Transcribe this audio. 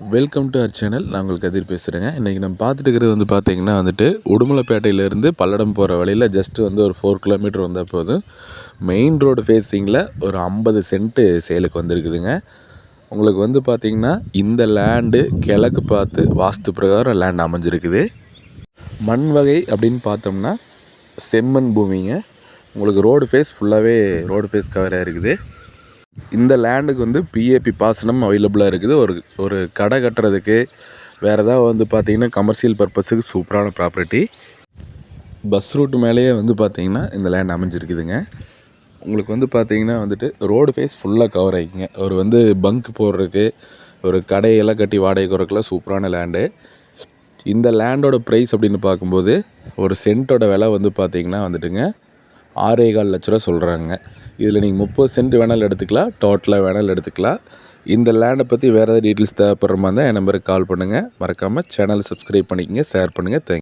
Welcome to our channel நான் உங்களுக்கு கதிர் பேசுகிறேங்க இன்றைக்கி நம்ம பார்த்துட்டு இருக்கிறது வந்து பார்த்தீங்கன்னா வந்துட்டு உடுமலைப்பேட்டையிலேருந்து பல்லடம் போகிற வழியில் ஜஸ்ட்டு வந்து ஒரு ஃபோர் கிலோமீட்டர் வந்தால் போதும். மெயின் ரோடு ஃபேஸிங்கில் ஒரு ஐம்பது சென்ட்டு சேலுக்கு வந்திருக்குதுங்க. உங்களுக்கு வந்து பார்த்திங்கன்னா இந்த லேண்டு கிழக்கு பார்த்து வாஸ்து பிரகாரம் லேண்ட் அமைஞ்சிருக்குது. மண் வகை அப்படின்னு பார்த்தோம்னா செம்மண் பூமிங்க. உங்களுக்கு ரோடு ஃபேஸ் ஃபுல்லாகவே ரோடு ஃபேஸ் கவராக இருக்குது. இந்த லேண்டுக்கு வந்து பிஏபி பாசனம் அவைலபிளாக இருக்குது. ஒரு ஒரு கடை கட்டுறதுக்கு வேறு ஏதாவது வந்து பார்த்தீங்கன்னா கமர்ஷியல் பர்பஸுக்கு சூப்பரான ப்ராப்பர்ட்டி பஸ் ரூட் மேலேயே வந்து பார்த்தீங்கன்னா இந்த லேண்ட் அமைஞ்சிருக்குதுங்க. உங்களுக்கு வந்து பார்த்திங்கன்னா வந்துட்டு ரோடு ஃபேஸ் ஃபுல்லாக கவர் ஆகிக்குங்க ஒரு வந்து பங்க் போடுறதுக்கு ஒரு கடையெல்லாம் கட்டி வாடகை குறைக்கெல்லாம் சூப்பரான லேண்டு இந்த லேண்டோட ப்ரைஸ் அப்படின்னு பார்க்கும்போது ஒரு சென்ட்டோட விலை வந்து பார்த்தீங்கன்னா வந்துட்டுங்க ஆறே கால் லட்ச ரூபா சொல்கிறாங்க இதில் நீங்கள் முப்பது சென்ட் வேணாலும் எடுத்துக்கலாம் டோட்டலாக வேணாலும் எடுத்துக்கலாம். இந்த லேண்டை பற்றி வேறு ஏதாவது டீட்டெயில்ஸ் தேவைப்படுற மாதிரி இருந்தால் என் நம்பருக்கு கால் பண்ணுங்கள் மறக்காமல் சேனலை சப்ஸ்கிரைப் பண்ணிக்கங்க ஷேர் பண்ணுங்கள் தேங்க்